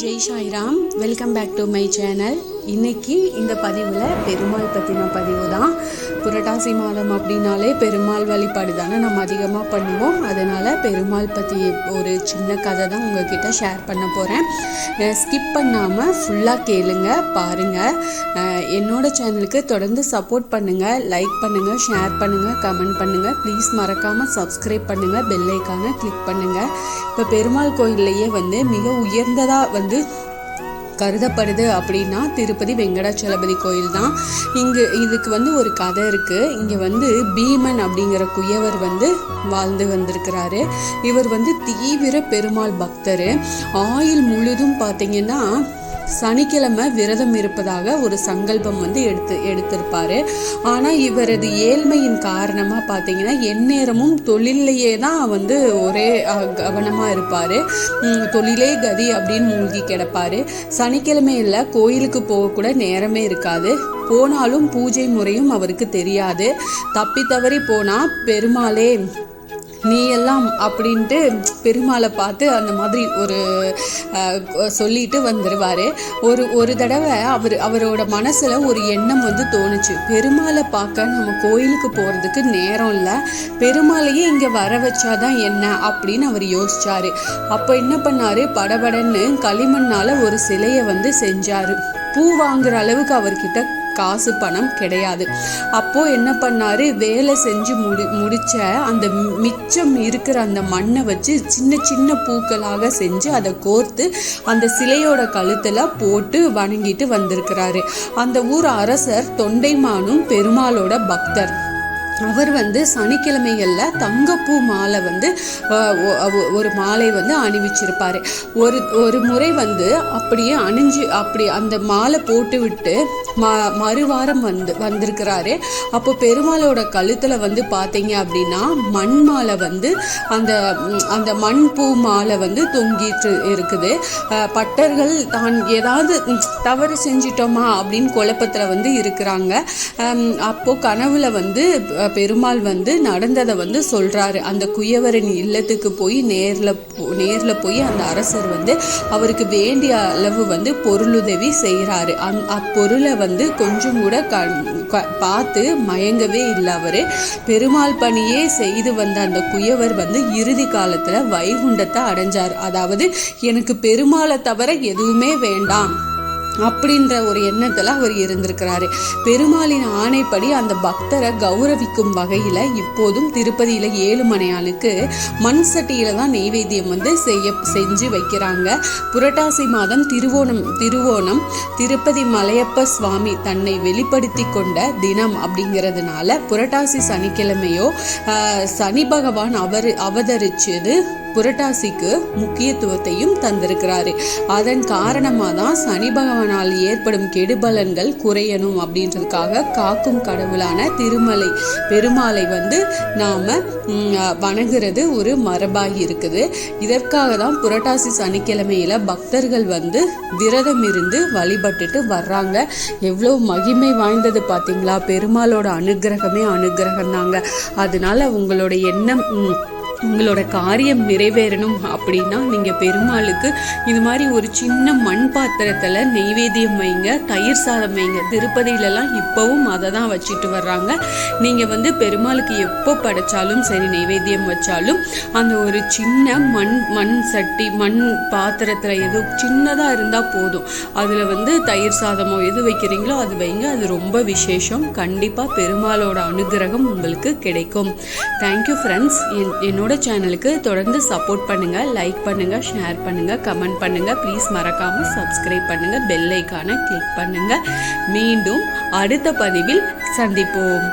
జై Sairam. Welcome back to my channel இன்னைக்கு இந்த பதிவில் பெருமாள் பற்றின பதிவு தான் புரட்டாசி மாதம் அப்படின்னாலே பெருமாள் வழிபாடு தானே நம்ம அதிகமாக பண்ணுவோம். அதனால் பெருமாள் பற்றி ஒரு சின்ன கதை தான் உங்ககிட்ட ஷேர் பண்ண போகிறேன் ஸ்கிப் பண்ணாமல் ஃபுல்லாக கேளுங்க பாருங்கள் என்னோட சேனலுக்கு தொடர்ந்து சப்போர்ட் பண்ணுங்கள் லைக் பண்ணுங்கள் ஷேர் பண்ணுங்கள் கமெண்ட் பண்ணுங்கள் ப்ளீஸ் மறக்காமல் சப்ஸ்கிரைப் பண்ணுங்கள் பெல்லைக்கான கிளிக் பண்ணுங்கள் இப்போ பெருமாள் கோயில்லையே வந்து மிக உயர்ந்ததாக வந்து கருதப்படுது அப்படின்னா திருப்பதி வெங்கடாச்சலபதி கோயில் தான். இங்கு இதுக்கு வந்து ஒரு கதை இருக்குது இங்கே வந்து பீமன் அப்படிங்கிற குயவர் வந்து வாழ்ந்து வந்திருக்கிறாரு. இவர் வந்து தீவிர பெருமாள் பக்தர். ஆயில் முழுதும் பார்த்தீங்கன்னா சனிக்கிழமை விரதம் இருப்பதாக ஒரு சங்கல்பம் வந்து எடுத்து எடுத்திருப்பாரு. ஆனால் இவரது ஏழ்மையின் காரணமாக பார்த்தீங்கன்னா எந்நேரமும் தொழிலையே தான் வந்து ஒரே கவனமாக இருப்பார். தொழிலே கதி அப்படின்னு மூழ்கி கிடப்பாரு. சனிக்கிழமையில் கோயிலுக்கு போகக்கூட நேரமே இருக்காது. போனாலும் பூஜை முறையும் அவருக்கு தெரியாது. தப்பி தவறி போனால் பெருமாளே நீ எல்லாம் அப்படின்ட்டு பெருமாளை பார்த்து அந்த மாதிரி ஒரு சொல்லிட்டு வந்துடுவார் ஒரு ஒரு தடவை அவர் அவரோட மனசில் ஒரு எண்ணம் வந்து தோணுச்சு. பெருமாளை பார்க்க நம்ம கோயிலுக்கு போகிறதுக்கு நேரம் இல்லை. பெருமாளையே இங்கே வர வச்சாதான் என்ன அப்படின்னு அவர் யோசிச்சாரு. அப்போ என்ன பண்ணார்? படபடன்னு களிமண்ணால் ஒரு சிலையை வந்து செஞ்சார். பூ வாங்குற அளவுக்கு அவர்கிட்ட காசு பணம் கிடையாது. அப்போது என்ன பண்ணார்? வேலை செஞ்சு முடி முடித்த அந்த மிச்சம் இருக்கிற அந்த மண்ணை வச்சு சின்ன சின்ன பூக்களாக செஞ்சு அதை கோர்த்து அந்த சிலையோட கழுத்தில் போட்டு வணங்கிட்டு வந்திருக்கிறாரு. அந்த ஊர் அரசர் தொண்டைமானும் பெருமாளோட பக்தர். அவர் வந்து சனிக்கிழமைகளில் தங்கப்பூ மாலை வந்து ஒரு மாலை வந்து அணிவிச்சிருப்பார். ஒரு ஒரு முறை வந்து அப்படியே அணிஞ்சு அப்படி அந்த மாலை போட்டு விட்டு ம மறுவாரம் வந்து வந்திருக்கிறாரு. அப்போ பெருமாளோட கழுத்தில் வந்து பார்த்தீங்க அப்படின்னா மண் மாலை வந்து அந்த அந்த மண் பூ மாலை வந்து தொங்கிட்டு இருக்குது. பட்டர்கள் தான் ஏதாவது தவறு செஞ்சிட்டோமா அப்படின்னு குழப்பத்தில் வந்து இருக்கிறாங்க. அப்போது கனவுல வந்து பெருமாள் வந்து நடந்ததை வந்து சொல்கிறாரு அந்த குயவரின் இல்லத்துக்கு போய் நேரில் நேரில் போய் அந்த அரசர் வந்து அவருக்கு வேண்டிய அளவு வந்து பொருளுதவி செய்கிறாரு அந் அப்பொருளை வந்து கொஞ்சம் கூட கண் பார்த்து மயங்கவே இல்லை அவர். பெருமாள் பணியே செய்து வந்த அந்த குயவர் வந்து இறுதி காலத்தில் வைகுண்டத்தை அடைஞ்சார். அதாவது எனக்கு பெருமாளை தவிர எதுவுமே வேண்டாம். அப்படின்ற ஒரு எண்ணத்தில் அவர் இருந்திருக்கிறாரு. பெருமாளின் ஆணைப்படி அந்த பக்தரை கௌரவிக்கும் வகையில் இப்போதும் திருப்பதியில் ஏழுமலையானுக்கு மண் சட்டியில் தான் நெய்வேத்தியம் வந்து செய்ய செஞ்சு வைக்கிறாங்க. புரட்டாசி மாதம் திருவோணம் திருவோணம் திருப்பதி மலையப்ப சுவாமி தன்னை வெளிப்படுத்தி கொண்ட தினம் அப்படிங்கிறதுனால புரட்டாசி சனிக்கிழமையோ சனி பகவான் அவர் அவதரிச்சது புரட்டாசிக்கு முக்கியத்துவத்தையும் தந்திருக்கிறாரு. அதன் காரணமாக தான் சனி பகவானால் ஏற்படும் கெடுபலன்கள் குறையணும் அப்படின்றதுக்காக காக்கும் கடவுளான திருமலை பெருமாளை வந்து நாம் வணங்குறது ஒரு மரபாகி இருக்குது. இதற்காக தான் புரட்டாசி சனிக்கிழமையில் பக்தர்கள் வந்து விரதம் இருந்து வழிபட்டுட்டு வர்றாங்க. எவ்வளோ மகிமை வாய்ந்தது பார்த்தீங்களா பெருமாளோட அனுகிரகமே அனுகிரகம் தாங்க அதனால உங்களோட எண்ணம் உங்களோட காரியம் நிறைவேறணும் அப்படின்னா நீங்கள் பெருமாளுக்கு இது மாதிரி ஒரு சின்ன மண் பாத்திரத்தில் நெய்வேத்தியம் வைங்க தயிர் சாதம் வைங்க. திருப்பதியிலலாம் இப்போவும் அதை தான் வச்சுட்டு வர்றாங்க. நீங்கள் வந்து பெருமாளுக்கு எப்போ படைச்சாலும் சரி நெய்வேத்தியம் வச்சாலும் அந்த ஒரு சின்ன மண் மண் சட்டி மண் பாத்திரத்தில் எது சின்னதாக இருந்தால் போதும். அதில் வந்து தயிர் சாதமோ எது வைக்கிறீங்களோ அது வைங்க. அது ரொம்ப விசேஷம். கண்டிப்பாக பெருமாளோட அனுகிரகம் உங்களுக்கு கிடைக்கும். தேங்க்யூ ஃப்ரெண்ட்ஸ் என்னோட சேனலுக்கு தொடர்ந்து சப்போர்ட் பண்ணுங்க லைக் பண்ணுங்க ஷேர் பண்ணுங்கள் கமெண்ட் பண்ணுங்கள் ப்ளீஸ் மறக்காமல் சப்ஸ்கிரைப் பண்ணுங்கள் பெல் ஐக்கானை கிளிக் பண்ணுங்கள் மீண்டும் அடுத்த பதிவில் சந்திப்போம்.